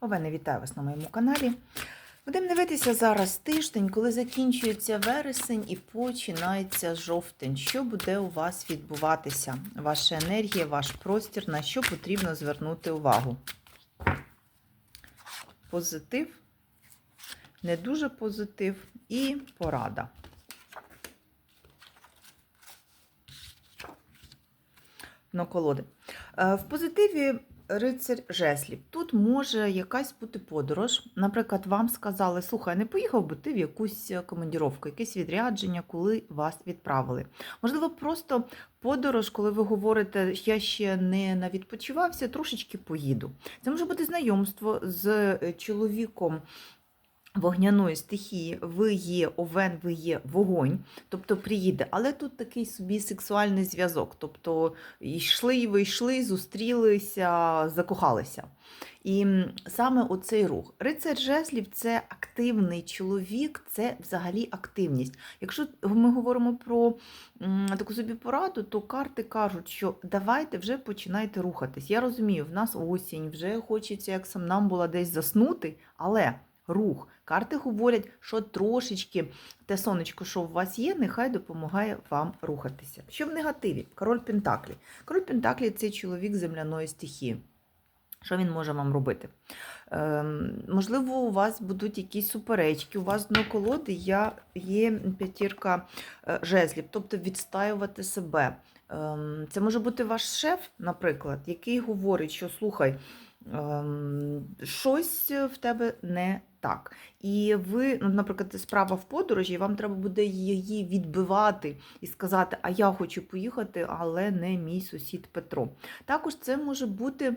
Овени, вітаю вас на моєму каналі. Будемо дивитися зараз тиждень, коли закінчується вересень і починається жовтень. Що буде у вас відбуватися? Ваша енергія, ваш простір, на що потрібно звернути увагу? Позитив, не дуже позитив і порада. На колоди. Е, В позитиві рицарь жеслів. Тут може якась бути подорож. Наприклад, вам сказали, слухай, не поїхав би ти в якусь командіровку, якесь відрядження, коли вас відправили. Можливо, просто подорож, коли ви говорите, я ще не навідпочивався, трошечки поїду. Це може бути знайомство з е, чоловіком. Вогняної стихії, ви є овен, ви є вогонь, тобто приїде. Але тут такий собі сексуальний зв'язок. Тобто йшли, ви йшли, зустрілися, закохалися. І саме оцей рух. Рицар жеслів це активний чоловік, це взагалі активність. Якщо ми говоримо про таку собі пораду, то карти кажуть, що давайте вже починайте рухатись. Я розумію, в нас осінь, вже хочеться, як сам нам була десь заснути, але рух. Карти говорять, що трошечки те сонечко, що у вас є, нехай допомагає вам рухатися. Що в негативі? Король Пентаклі. Король Пентаклі це чоловік земляної стихії. Що він може вам робити? Ем, можливо, у вас будуть якісь суперечки, у вас дно колоди я, є п'ятірка е, жезлів, тобто відстаювати себе. Ем, це може бути ваш шеф, наприклад, який говорить, що слухай, ем, щось в тебе не так. І ви, ну, наприклад, справа в подорожі, вам треба буде її відбивати і сказати, а я хочу поїхати, але не мій сусід Петро. Також це може бути.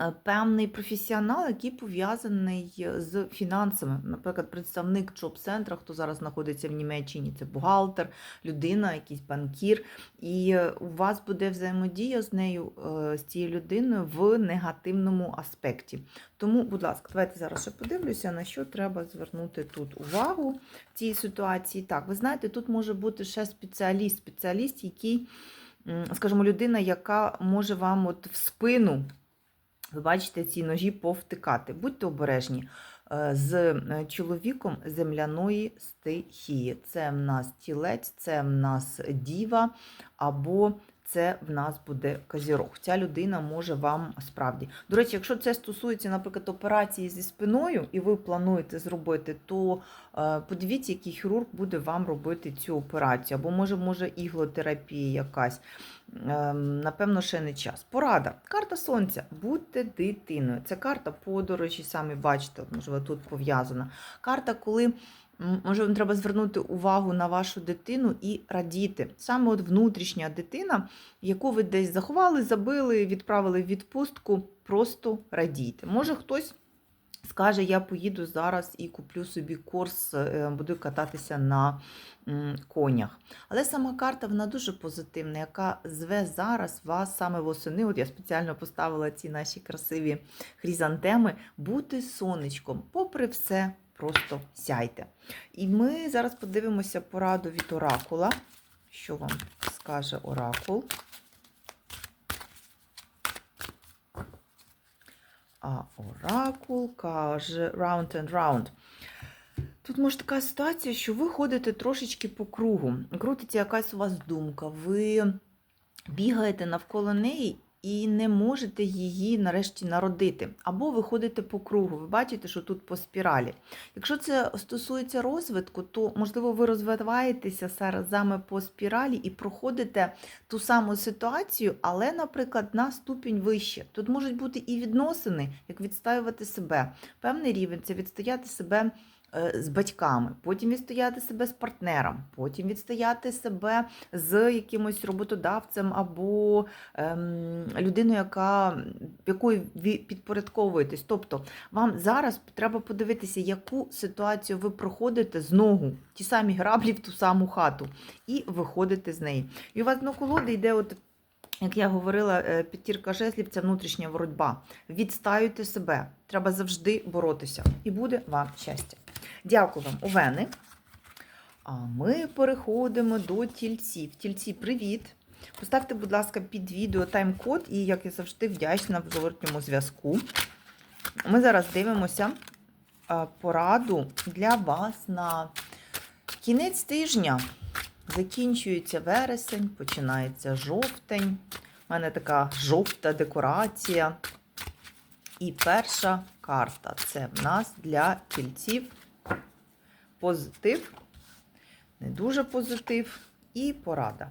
Е, Певний професіонал, який пов'язаний з фінансами, наприклад, представник джоб-центра, хто зараз знаходиться в Німеччині, це бухгалтер, людина, якийсь банкір, і е, у вас буде взаємодія з нею, е, з цією людиною в негативному аспекті. Тому, будь ласка, давайте зараз ще подивлюся, на що треба звернути тут увагу в цій ситуації. Так, ви знаєте, тут може бути ще спеціаліст, спеціаліст, який, скажімо, людина, яка може вам от в спину, ви бачите, ці ножі повтикати. Будьте обережні е, з е, чоловіком земляної стихії. Це в нас тілець, це в нас діва, або це в нас буде козірог. Ця людина може вам справді. До речі, якщо це стосується, наприклад, операції зі спиною, і ви плануєте зробити, то е, подивіться, який хірург буде вам робити цю операцію, або може, може іглотерапія якась. Ем, Напевно, ще не час. Порада. Карта сонця. Будьте дитиною. Це карта подорожі, самі бачите, можливо, тут пов'язана. Карта, коли може вам треба звернути увагу на вашу дитину і радіти. Саме от внутрішня дитина, яку ви десь заховали, забили, відправили в відпустку, просто радійте. Може хтось. Скаже, я поїду зараз і куплю собі курс, е, буду кататися на конях. Але сама карта вона дуже позитивна, яка зве зараз вас саме восени. От я спеціально поставила ці наші красиві хризантеми, бути сонечком. Попри все, просто сяйте. І ми зараз подивимося пораду від оракула. Що вам скаже оракул? А оракул каже round and round. Тут може така ситуація, що ви ходите трошечки по кругу. Крутиться якась у вас думка, ви бігаєте навколо неї і не можете її нарешті народити. Або ви ходите по кругу. Ви бачите, що тут по спіралі. Якщо це стосується розвитку, то можливо ви розвиваєтеся саме по спіралі і проходите ту саму ситуацію, але, наприклад, на ступінь вище. Тут можуть бути і відносини, як відстоювати себе. Певний рівень це відстояти себе. Е, З батьками, потім відстояти себе з партнером, потім відстояти себе з якимось роботодавцем або ем, людиною, яка, якою ви підпорядковуєтесь. Тобто вам зараз треба подивитися, яку ситуацію ви проходите знову, ті самі граблі в ту саму хату, і виходите з неї. І у вас на колоди йде от. Як я говорила, е, п'ятірка жезлів це внутрішня боротьба. Відстаюйте себе. Треба завжди боротися. І буде вам щастя. Дякую вам, Овени. А ми переходимо до тільців. Тільці, привіт! Поставте, будь ласка, під відео тайм-код, і, як я завжди, вдячна в зворотньому зв'язку. Ми зараз дивимося пораду для вас на кінець тижня. Закінчується вересень, починається жовтень. У мене така жовта декорація. І перша карта це в нас для тільців позитив, не дуже позитив і порада.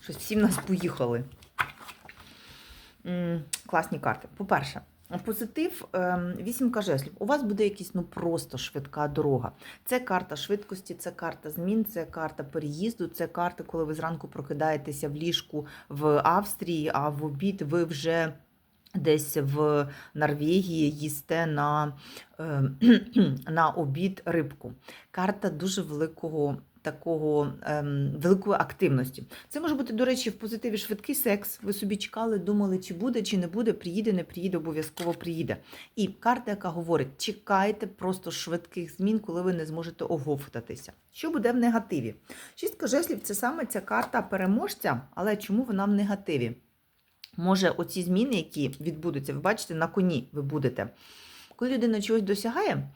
Щось всі в нас поїхали. Класні карти. По-перше, позитив ем, вісімка жезлів. У вас буде якась ну просто швидка дорога. Це карта швидкості, це карта змін, це карта переїзду, це карта, коли ви зранку прокидаєтеся в ліжку в Австрії, а в обід ви вже. Десь в Норвегії їсте на, е, на обід рибку. Карта дуже великого такого ем, великої активності. Це може бути, до речі, в позитиві швидкий секс. Ви собі чекали, думали, чи буде, чи не буде, приїде, не приїде, обов'язково приїде. І карта, яка говорить, чекайте просто швидких змін, коли ви не зможете оговтатися. Що буде в негативі? Шістка жеслів це саме ця карта переможця, але чому вона в негативі? Може, оці зміни, які відбудуться, ви бачите, на коні ви будете. Коли людина чогось досягає,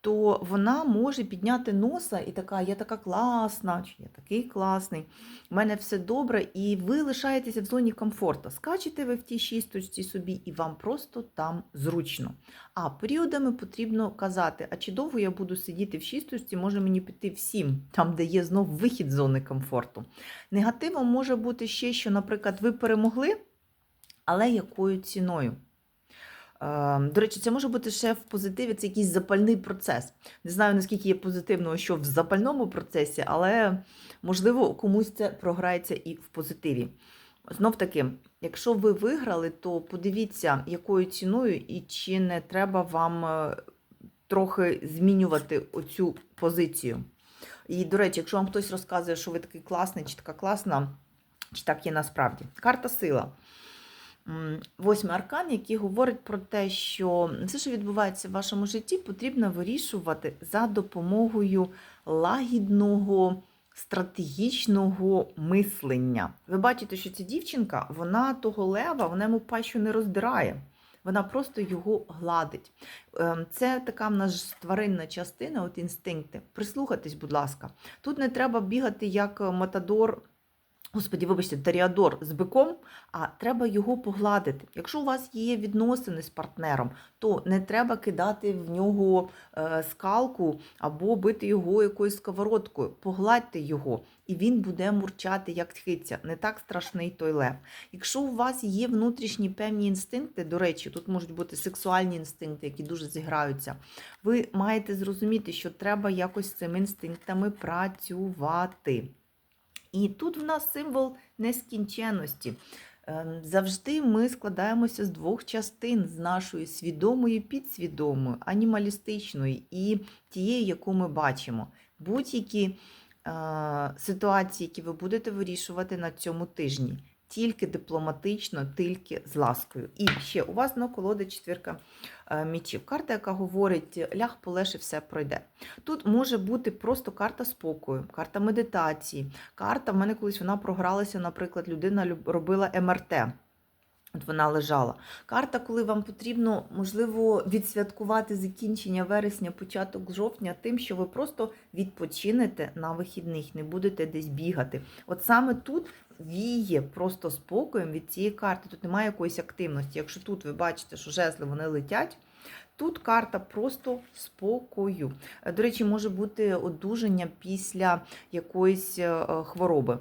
то вона може підняти носа і така, я така класна, чи я такий класний, в мене все добре, і ви лишаєтеся в зоні комфорту. Скачете ви в тій шісточці собі, і вам просто там зручно. А періодами потрібно казати, а чи довго я буду сидіти в шісточці, може мені піти в сім, там, де є знов вихід з зони комфорту. Негативом може бути ще, що, наприклад, ви перемогли, але якою ціною? Е, До речі, це може бути ще в позитиві, це якийсь запальний процес. Не знаю, наскільки є позитивного, що в запальному процесі, але, можливо, комусь це програється і в позитиві. Знов таки, якщо ви виграли, то подивіться, якою ціною і чи не треба вам е, трохи змінювати оцю позицію. І, до речі, якщо вам хтось розказує, що ви такий класний чи така класна, чи так є насправді. Карта сила. Восьмий аркан, який говорить про те, що все, що відбувається в вашому житті, потрібно вирішувати за допомогою лагідного стратегічного мислення. Ви бачите, що ця дівчинка, вона того лева, вона йому пащу не роздирає. Вона просто його гладить. Ем, Це така в нас тваринна частина, от інстинкти. Прислухайтесь, будь ласка. Тут не треба бігати як матадор Господі, вибачте, Таріадор з биком, а треба його погладити. Якщо у вас є відносини з партнером, то не треба кидати в нього е, скалку або бити його якоюсь сковородкою. Погладьте його, і він буде мурчати, як тхиця. Не так страшний той лев. Якщо у вас є внутрішні певні інстинкти, до речі, тут можуть бути сексуальні інстинкти, які дуже зіграються, ви маєте зрозуміти, що треба якось з цими інстинктами працювати. І тут в нас символ нескінченності. Ем, Завжди ми складаємося з двох частин: з нашої свідомої, підсвідомої, анімалістичної і тієї, яку ми бачимо. Будь-які е, ситуації, які ви будете вирішувати на цьому тижні, тільки дипломатично, тільки з ласкою. І ще у вас на колоди четвірка е, мічів. Карта, яка говорить, ляг полеш і все пройде. Тут може бути просто карта спокою, карта медитації. Карта, в мене колись вона програлася, наприклад, людина робила МРТ. От вона лежала. Карта, коли вам потрібно, можливо, відсвяткувати закінчення вересня, початок жовтня, тим, що ви просто відпочинете на вихідних, не будете десь бігати. От саме тут віє просто спокоєм від цієї карти. Тут немає якоїсь активності. Якщо тут ви бачите, що жезли вони летять, тут карта просто спокою. Е, До речі, може бути одужання після якоїсь е, хвороби.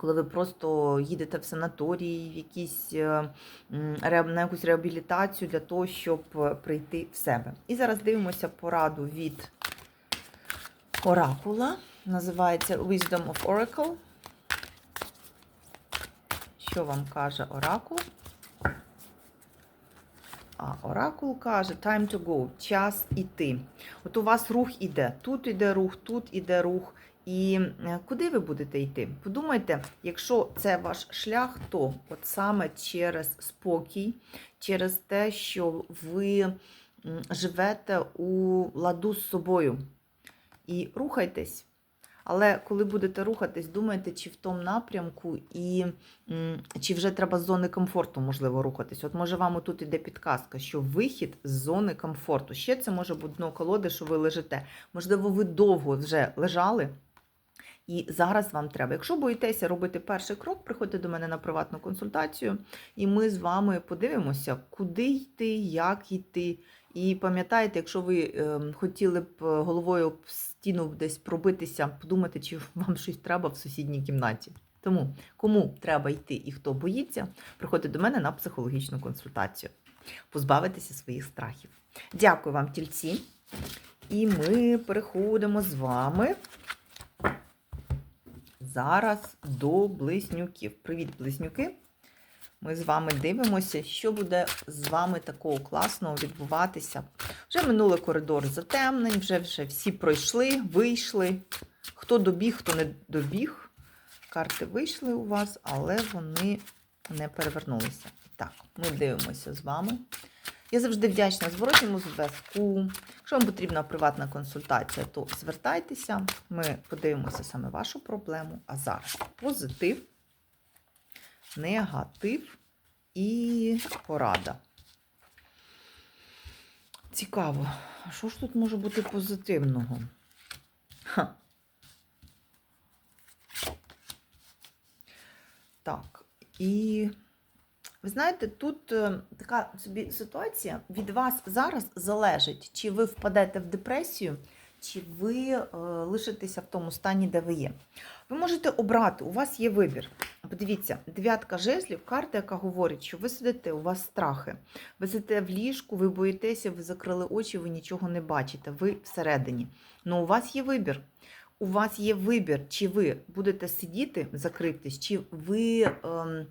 Коли ви просто їдете в санаторій, в якісь, е, на якусь реабілітацію для того, щоб е, прийти в себе. І зараз дивимося пораду від оракула. Називається Wisdom of Oracle. Що вам каже оракул? А оракул каже time to go, час іти. От у вас рух іде. Тут іде рух, тут іде рух. І е, куди ви будете йти? Подумайте, якщо це ваш шлях, то от саме через спокій, через те, що ви живете у ладу з собою. І рухайтесь. Але коли будете рухатись, думайте, чи в тому напрямку, і чи вже треба з зони комфорту, можливо, рухатись. От може вам отут іде підказка, що вихід з зони комфорту. Ще це може бути дно колоди, що ви лежите. Можливо, ви довго вже лежали. І зараз вам треба. Якщо боїтеся робити перший крок, приходьте до мене на приватну консультацію, і ми з вами подивимося, куди йти, як йти. І пам'ятайте, якщо ви е, хотіли б е, головою стіну десь пробитися, подумати, чи вам щось треба в сусідній кімнаті. Тому кому треба йти і хто боїться, приходьте до мене на психологічну консультацію, позбавитися своїх страхів. Дякую вам, тільці. І ми переходимо з вами зараз до близнюків. Привіт, близнюки! Ми з вами дивимося, що буде з вами такого класного відбуватися. Вже минули коридор затемнень, вже вже всі пройшли, вийшли. Хто добіг, хто не добіг. Карти вийшли у вас, але вони не перевернулися. Так, ми дивимося з вами. Я завжди вдячна зворотньому зв'язку. Якщо вам потрібна приватна консультація, то звертайтеся. Ми подивимося саме вашу проблему. А зараз позитив, негатив і порада. Цікаво, а що ж тут може бути позитивного? Ха. Так, і ви знаєте, тут е, така собі ситуація від вас зараз залежить, чи ви впадете в депресію, чи ви е, лишитеся в тому стані, де ви є. Ви можете обрати, у вас є вибір. Подивіться, дев'ятка жезлів, карта, яка говорить, що ви сидите, у вас страхи. Ви сидите в ліжку, ви боїтеся, ви закрили очі, ви нічого не бачите, ви всередині. Ну, у вас є вибір. У вас є вибір, чи ви будете сидіти, закритись, чи ви. Ем,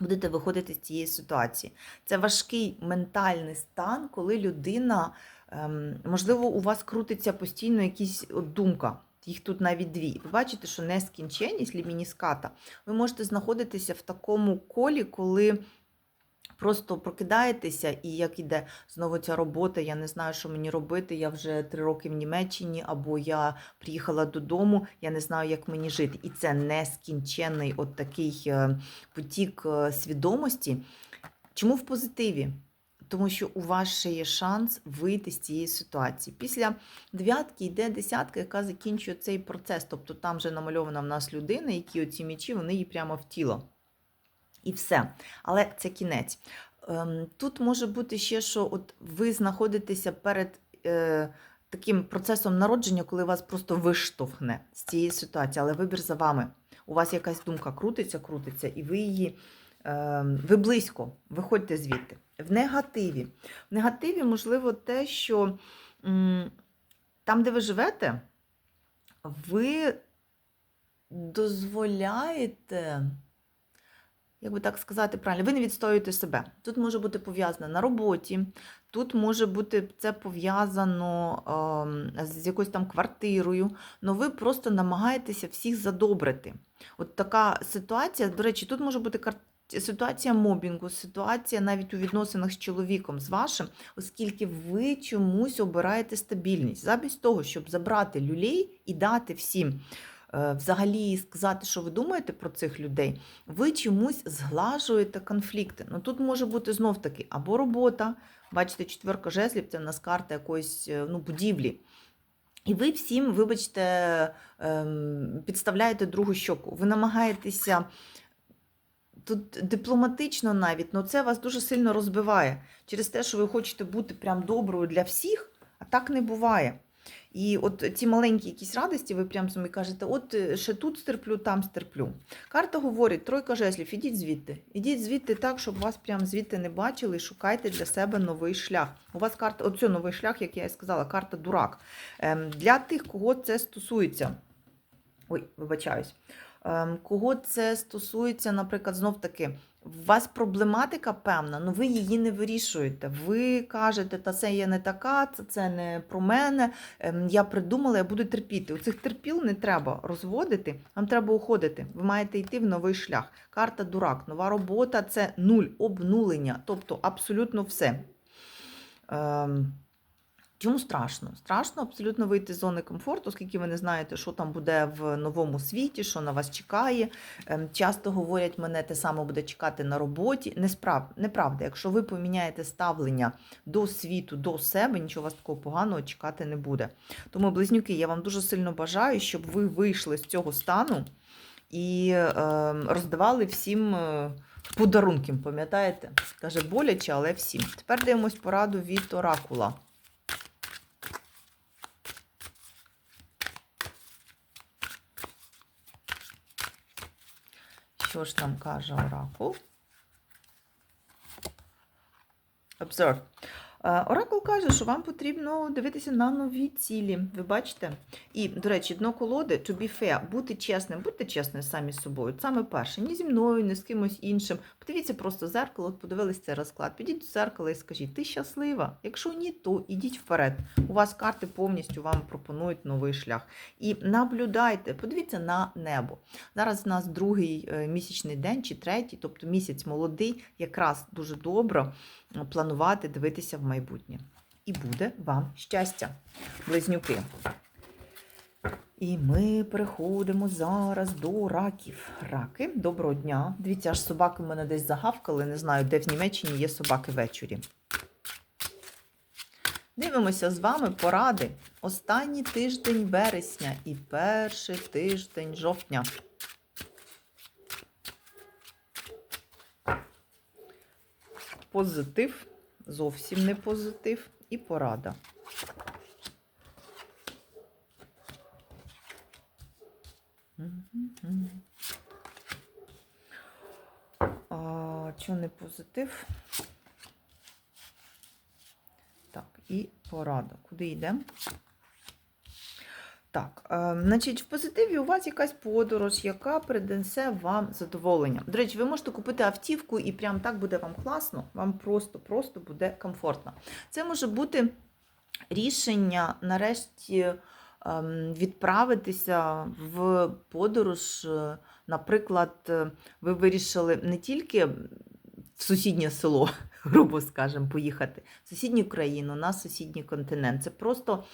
будете виходити з цієї ситуації. Це важкий ментальний стан, коли людина, ем, можливо, у вас крутиться постійно якась думка. Їх тут навіть дві. Ви бачите, що нескінченність, лімініската, ви можете знаходитися в такому колі, коли просто прокидаєтеся, і як іде знову ця робота, я не знаю, що мені робити. Я вже три роки в Німеччині, або я приїхала додому, я не знаю, як мені жити. І це нескінченний от такий е, потік е, свідомості. Чому в позитиві? Тому що у вас ще є шанс вийти з цієї ситуації. Після дев'ятки йде десятка, яка закінчує цей процес. Тобто там вже намальована в нас людина, які оці мічі, вони їй прямо в тіло. І все. Але це кінець. Ем, Тут може бути ще, що от ви знаходитеся перед е, таким процесом народження, коли вас просто виштовхне з цієї ситуації, але вибір за вами. У вас якась думка крутиться, крутиться, і ви її ви близько, виходьте звідти. В негативі. В негативі, можливо, те, що там, де ви живете, ви дозволяєте як би так сказати правильно, ви не відстоюєте себе. Тут може бути пов'язано на роботі, тут може бути це пов'язано е, з якоюсь там квартирою, але ви просто намагаєтеся всіх задобрити. От така ситуація, до речі, тут може бути. Ситуація мобінгу, ситуація навіть у відносинах з чоловіком, з вашим, оскільки ви чомусь обираєте стабільність, замість того, щоб забрати люлей і дати всім. Е, взагалі сказати, що ви думаєте про цих людей, ви чомусь зглажуєте конфлікти. Ну тут може бути знов таки або робота. Бачите, четверка жезлів це в нас карта якоїсь е, ну, будівлі. І ви всім, вибачте, ем, підставляєте другу щоку. Ви намагаєтеся. Тут дипломатично навіть, але це вас дуже сильно розбиває через те, що ви хочете бути прям доброю для всіх, а так не буває. І от ці маленькі якісь радості, ви прям собі кажете, от е, ще тут стерплю, там стерплю. Карта говорить, тройка жезлів, ідіть звідти. Ідіть звідти так, щоб вас прям звідти не бачили, і шукайте для себе новий шлях. У вас карта, оцю новий шлях, як я і сказала, карта дурак. Ем, Для тих, кого це стосується. Ой, вибачаюсь. Ем, Кого це стосується, наприклад, знов таки. У вас проблематика певна, але ви її не вирішуєте. Ви кажете, та це є не така, це, не про мене. ем, Я придумала, я буду терпіти. У цих терпіл не треба розводити, вам треба уходити. Ви маєте йти в новий шлях. Карта дурак, нова робота це нуль, обнулення, тобто абсолютно все. Ем, Чому страшно? Страшно абсолютно вийти з зони комфорту, оскільки ви не знаєте, що там буде в новому світі, що на вас чекає. Ем, Часто говорять, мене те саме буде чекати на роботі. Несправ... Неправда, якщо ви поміняєте ставлення до світу, до себе, нічого вас такого поганого чекати не буде. Тому, близнюки, я вам дуже сильно бажаю, щоб ви вийшли з цього стану і е, роздавали всім е, подарунки. Пам'ятаєте? Каже, боляче, але всім. Тепер дивимось пораду від оракула. Що ж там каже оракул? Observe. Е, Оракул каже, що вам потрібно дивитися на нові цілі. Ви бачите? І, до речі, дно колоди to be fair, бути чесним, будьте чесними самі з собою. Саме перше, ні зі мною, ні з кимось іншим. Подивіться просто зеркало, от подивились цей розклад. Підіть до зеркала і скажіть, ти щаслива? Якщо ні, то ідіть вперед. У вас карти повністю вам пропонують новий шлях. І наблюдайте, подивіться на небо. Зараз у нас другий е, місячний день чи третій, тобто місяць молодий, якраз дуже добре планувати, дивитися в майбутнє. І буде вам щастя, близнюки. І ми переходимо зараз до раків. Раки, доброго дня. Дивіться, аж собаки в мене десь загавкали. Не знаю, де в Німеччині є собаки ввечері. Дивимося з вами поради. Останній тиждень вересня і перший тиждень жовтня. Позитив, зовсім не позитив і порада. А, чого не позитив? Так, і порада. Куди йдемо? Так, е, значить, в позитиві у вас якась подорож, яка принесе вам задоволення. До речі, ви можете купити автівку і прям так буде вам класно, вам просто-просто буде комфортно. Це може бути рішення нарешті відправитися в подорож. е, Наприклад, е, ви вирішили не тільки в сусіднє село, грубо скажемо, поїхати, в сусідню країну, на сусідній континент. Це просто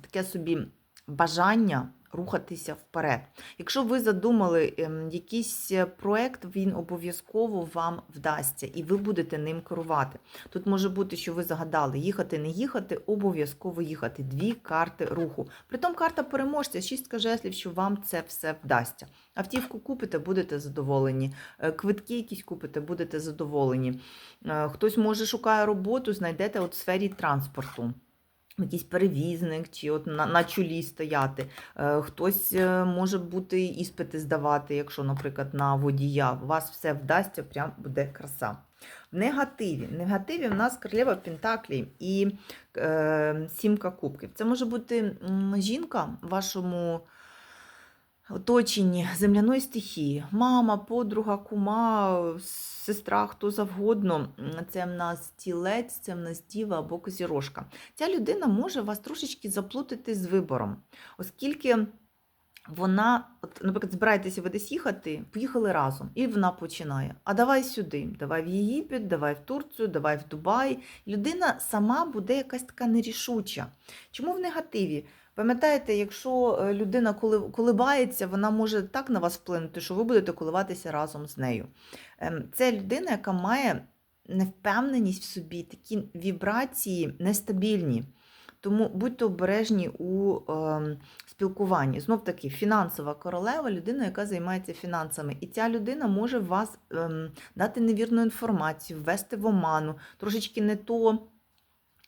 таке собі бажання рухатися вперед. Якщо ви задумали ем, якийсь е, проект, він обов'язково вам вдасться, і ви будете ним керувати. Тут може бути, що ви загадали їхати, не їхати, обов'язково їхати. Дві карти руху. Притом карта переможця, шістка жеслів, що вам це все вдасться. Автівку купите, будете задоволені. Е, Квитки якісь купите, будете задоволені. Е, Хтось може шукає роботу, знайдете от в сфері транспорту. Якийсь перевізник, чи от на, на чолі стояти. Е, Хтось е, може бути іспити здавати, якщо, наприклад, на водія. Вас все вдасться, прям буде краса. В негативі. В негативі в нас королева Пентаклі і е, сімка кубків. Це може бути жінка в вашому оточенні земляної стихії. Мама, подруга, кума, сестра, хто завгодно. Це в нас тілець, це в нас діва або козірожка. Ця людина може вас трошечки заплутати з вибором, оскільки вона, от, наприклад, збираєтеся ви десь їхати, поїхали разом, і вона починає: а давай сюди, давай в Єгипет, давай в Турцію, давай в Дубай. Людина сама буде якась така нерішуча. Чому в негативі? Пам'ятаєте, якщо е, людина колибається, вона може так на вас вплинути, що ви будете коливатися разом з нею. Ем, Це людина, яка має невпевненість в собі, такі вібрації нестабільні. Тому будьте обережні у ем, спілкуванні. Знов таки, фінансова королева людина, яка займається фінансами. І ця людина може вас ем, дати невірну інформацію, ввести в оману, трошечки не то.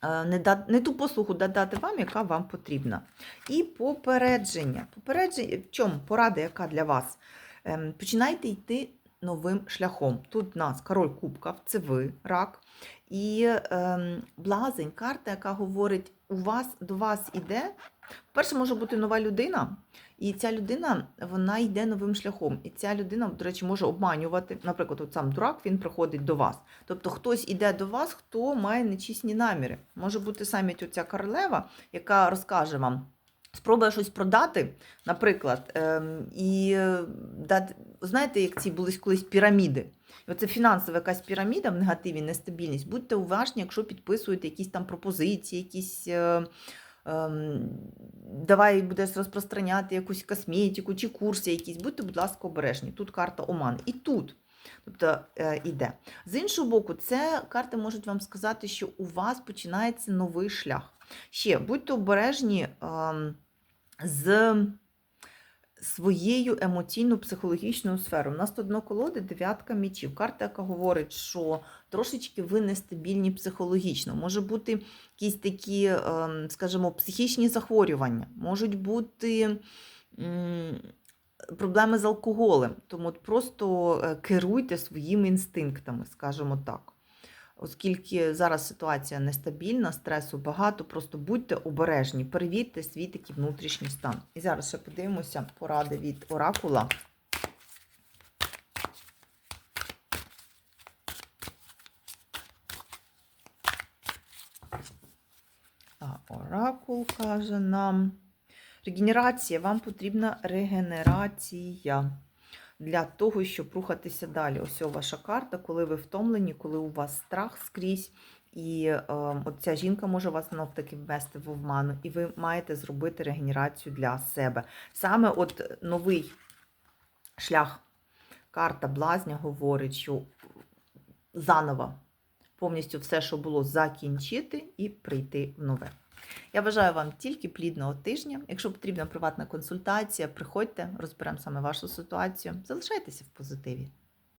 Е, Не, да, не ту послугу додати вам, яка вам потрібна. І попередження. Попередження в чому порада, яка для вас? Ем, починайте йти новим шляхом. Тут у нас король кубків, це ви, рак. І ем, блазень, карта, яка говорить, у вас до вас іде. Перше, може бути нова людина, і ця людина вона йде новим шляхом. І ця людина, до речі, може обманювати. Наприклад, от сам дурак він приходить до вас. Тобто хтось іде до вас, хто має нечисні наміри. Може бути самі ця королева, яка розкаже вам. спробує щось продати, наприклад, ем, і е, дати, знаєте, як ці були колись піраміди. Оце фінансова якась піраміда в негативі, нестабільність. Будьте уважні, якщо підписуєте якісь там пропозиції, якісь. Ем, Давай будеш розпространяти якусь косметику чи курси якісь. Будьте, будь ласка, обережні. Тут карта оман. І тут. Тобто е, іде. З іншого боку, це карти можуть вам сказати, що у вас починається новий шлях. Ще будьте обережні ем, з своєю емоційно-психологічною сферою. У нас тут дно колоди дев'ятка мічів. Карта, яка говорить, що трошечки ви нестабільні психологічно. Може бути якісь такі, ем, скажімо, психічні захворювання, можуть бути. Проблеми з алкоголем, тому просто е, керуйте своїми інстинктами, скажімо так. Оскільки зараз ситуація нестабільна, стресу багато, просто будьте обережні, перевірте свій такий внутрішній стан. І зараз ще подивимося поради від оракула. А оракул каже нам. Регенерація, вам потрібна регенерація для того, щоб рухатися далі. Ось ваша карта, коли ви втомлені, коли у вас страх скрізь, і е, от ця жінка може вас знов таки ввести в обману, і ви маєте зробити регенерацію для себе. Саме от новий шлях, карта блазня говорить, що заново повністю все, що було, закінчити і прийти в нове. Я бажаю вам тільки плідного тижня. Якщо потрібна приватна консультація, приходьте, розберемо саме вашу ситуацію. Залишайтеся в позитиві.